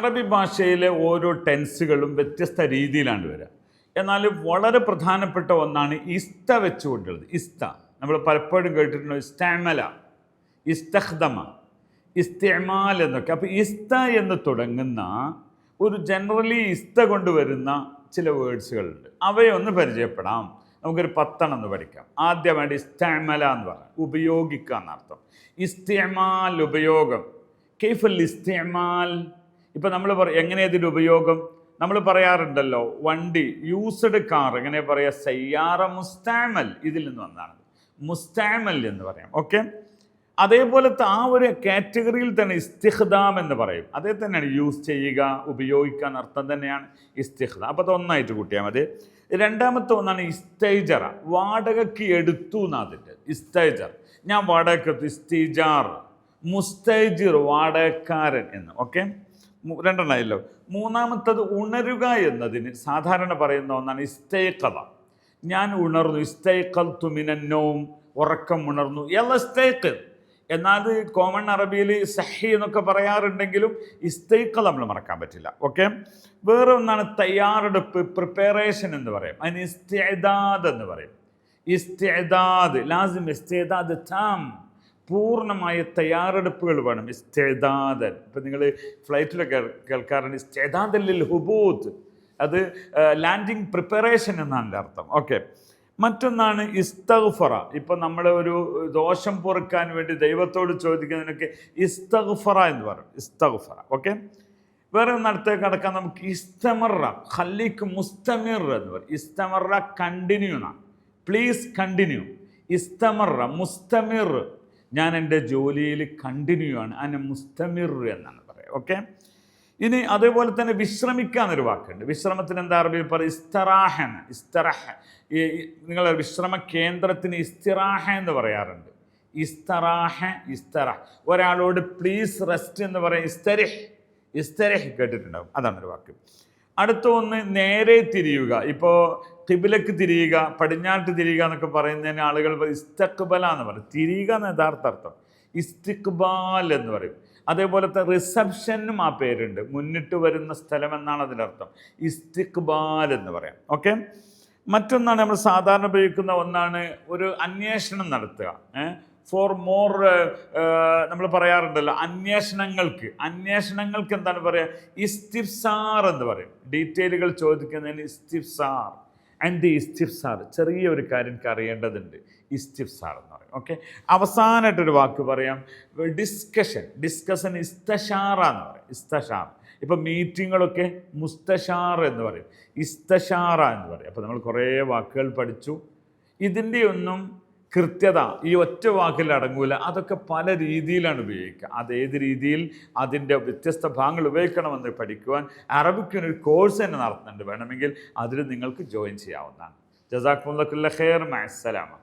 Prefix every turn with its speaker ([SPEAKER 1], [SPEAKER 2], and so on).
[SPEAKER 1] അറബി ഭാഷയിലെ ഓരോ ടെൻസുകളും വ്യത്യസ്ത രീതിയിലാണ് വരിക. എന്നാൽ വളരെ പ്രധാനപ്പെട്ട ഒന്നാണ് ഇസ്ത വെച്ചുകൊണ്ടുള്ളത്. ഇസ്ത. നമ്മൾ പലപ്പോഴും കേട്ടിട്ടുണ്ട് ഇസ്തമല ഇസ്തഹ്ദമ ഇസ്തമാൽ എന്നൊക്കെ. അപ്പോൾ ഇസ്ത എന്ന് തുടങ്ങുന്ന ഒരു ജനറലി ഇസ്ത കൊണ്ടുവരുന്ന ചില വേർഡ്സുകളുണ്ട് അവയെ ഒന്ന് പരിചയപ്പെടാം. നമുക്കൊരു പത്തെണ്ണം പഠിക്കാം. ആദ്യമായിട്ട് ഇസ്തമല എന്ന് പറയാം. ഉപയോഗിക്കുക എന്നർത്ഥം. ഇസ്തമാൽ ഉപയോഗം. കെയ്ഫൽ ഇസ്തിമാൽ ഇപ്പം നമ്മൾ പറ എങ്ങനെ ഇതിന്റെ ഉപയോഗം? നമ്മൾ പറയാറുണ്ടല്ലോ വണ്ടി യൂസ്ഡ് കാർ എങ്ങനെ പറയാ? സയ്യാറ മുസ്താമൽ ഇതിൽ നിന്ന് വന്നതാണ് മുസ്താമൽ എന്ന് പറയാം ഓക്കെ അതേപോലത്തെ ആ ഒരു കാറ്റഗറിയിൽ തന്നെ ഇസ്തിഹ്ദാം എന്ന് പറയും. അതേ തന്നെയാണ് യൂസ് ചെയ്യുക ഉപയോഗിക്കുക എന്നർത്ഥം തന്നെയാണ് ഇസ്തിഖ്ദാം. അപ്പോൾ അതൊന്നായിട്ട് കൂട്ടിയാൽ മതി. രണ്ടാമത്തെ ഒന്നാണ് ഇസ്തൈജറ. വാടകയ്ക്ക് എടുത്തു എന്നതിന്റെ ഇസ്തൈജർ. ഞാൻ വാടകയ്ക്ക് ഇസ്തിജാർ. മുസ്തൈജിർ വാടകക്കാരൻ എന്ന് ഓക്കെ രണ്ടെണ്ണമല്ലോ മൂന്നാമത്തത് ഉണരുക എന്നതിന് സാധാരണ പറയുന്ന ഒന്നാണ് ഇസ്തേക്കത ഞാൻ ഉണർന്നു ഇസ്തേക്കൽ തുമിനന്നവും ഉറക്കം ഉണർന്നു. എല്ലസ്തൈക്ക് എന്നാൽ കോമൺ അറബിയിൽ സഹി എന്നൊക്കെ പറയാറുണ്ടെങ്കിലും ഇസ്തേക്കൽ നമ്മൾ മറക്കാൻ പറ്റില്ല. ഓക്കെ? വേറെ ഒന്നാണ് തയ്യാറെടുപ്പ് പ്രിപ്പറേഷൻ എന്ന് പറയും. അതിന് ഇസ്തേദാദ് എന്ന് പറയും. ഇസ്തേദാദ് ലാസിം ഇസ്തേദാദ് താം പൂർണമായ തയ്യാറെടുപ്പുകൾ വേണം. ഇസ്തേദാദൻ. ഇപ്പം നിങ്ങൾ ഫ്ലൈറ്റിലൊക്കെ കേൾക്കാറുണ്ട്. ഇസ്തേദാദല്ലിൽ ഹുബൂത്ത് അത് ലാൻഡിങ് പ്രിപ്പറേഷൻ എന്നാണ് അർത്ഥം. ഓക്കെ. മറ്റൊന്നാണ് ഇസ്തഗ്ഫറ. ഇപ്പം നമ്മൾ ഒരു ദോഷം പൊറുക്കാൻ വേണ്ടി ദൈവത്തോട് ചോദിക്കുന്നതിനൊക്കെ ഇസ്തഗ്ഫറ എന്ന് പറയും. ഇസ്തഗ്ഫറ. ഓക്കെ. വേറെ ഒന്ന് കടക്കാൻ നമുക്ക് ഇസ്തമറ. ഖല്ലിക്ക് മുസ്തമിർ എന്ന് പറയും. ഇസ്തമറ കണ്ടിന്യൂ എന്നാണ് പ്ലീസ് കണ്ടിന്യൂ ഇസ്തമറ മുസ്തമിർ. ഞാൻ എന്റെ ജോലിയിൽ കണ്ടിന്യൂ ആണ്. അന മുസ്തമിർ എന്നാണ് പറയുക. ഓക്കെ ഇനി അതേപോലെ തന്നെ വിശ്രമിക്കുക എന്നൊരു വാക്കുണ്ട്. വിശ്രമത്തിന് എന്താ അറബിയിൽ പറയുക? ഇസ്തറാഹ എന്ന്. ഇസ്തറാഹ. നിങ്ങൾ വിശ്രമ കേന്ദ്രത്തിന് ഇസ്തിറാഹ എന്ന് പറയാറുണ്ട്. ഇസ്തറാഹ ഇസ്തറ ഒരാളോട് പ്ലീസ് റെസ്റ്റ് എന്ന് പറയും ഇസ്തരിഹ്. ഇസ്തരിഹ് കേട്ടിട്ടുണ്ടാവും. അതാണ് ഒരു വാക്ക്. അടുത്ത ഒന്ന് നേരെ തിരിയുക. ഇപ്പോൾ കിബിലക്ക് തിരിയുക പടിഞ്ഞാട്ട് തിരിയുക എന്നൊക്കെ പറയുന്നതിന് ആളുകൾ ഇസ്തക്ബല എന്ന് പറയും. തിരിയുക എന്ന യഥാർത്ഥ അർത്ഥം. ഇസ്തിക്ബാൽ എന്ന് പറയും. അതേപോലത്തെ റിസപ്ഷനും ആ പേരുണ്ട്. മുന്നിട്ട് വരുന്ന സ്ഥലം എന്നാണ് അതിനർത്ഥം ഇസ്തിക്ബാൽ എന്ന് പറയാം. ഓക്കെ മറ്റൊന്നാണ് നമ്മൾ സാധാരണ ഉപയോഗിക്കുന്ന ഒന്നാണ് ഒരു അന്വേഷണം നടത്തുക. ഫോർ മോർ നമ്മൾ പറയാറുണ്ടല്ലോ അന്വേഷണങ്ങൾക്ക്. അന്വേഷണങ്ങൾക്ക് എന്താണ് പറയുക ഇസ്തിഫ്സാർ എന്ന് പറയും. ഡീറ്റെയിലുകൾ ചോദിക്കുന്നതിന് ഇസ്തിഫ്സാർ. And the ഇസ്തിഫ്സാർ. ചെറിയ ഒരു കാര്യം അറിയേണ്ടതുണ്ട്. ഇസ്തിഫ്സാർ എന്ന് പറയും. ഓക്കെ അവസാനമായിട്ടൊരു വാക്ക് പറയാം. ഡിസ്കഷൻ. ഡിസ്കഷൻ ഇസ്തഷാറ എന്ന് പറയും. ഇസ്തഷാർ. ഇപ്പം മീറ്റിങ്ങുകളൊക്കെ മുസ്തഷാർ എന്ന് പറയും. ഇസ്തഷാറ എന്ന് പറയും. അപ്പോൾ നമ്മൾ കുറേ വാക്കുകൾ പഠിച്ചു. ഇതിന്റെ ഒന്നും കൃത്യത ഈ ഒറ്റ വാക്കിൽ അടങ്ങൂല. അതൊക്കെ പല രീതിയിലാണ് ഉപയോഗിക്കുക. അത് ഏത് രീതിയിൽ അതിന്റെ വ്യത്യസ്ത ഭാഗങ്ങൾ ഉപയോഗിക്കണമെന്ന് പഠിക്കുവാൻ അറബിക്കിനൊരു കോഴ്സ് തന്നെ നടത്തുന്നുണ്ട്. വേണമെങ്കിൽ അതിൽ നിങ്ങൾക്ക് ജോയിൻ ചെയ്യാവുന്നതാണ്. ജസാഖുല്ല ഖൈർ മഅസ്സലാമ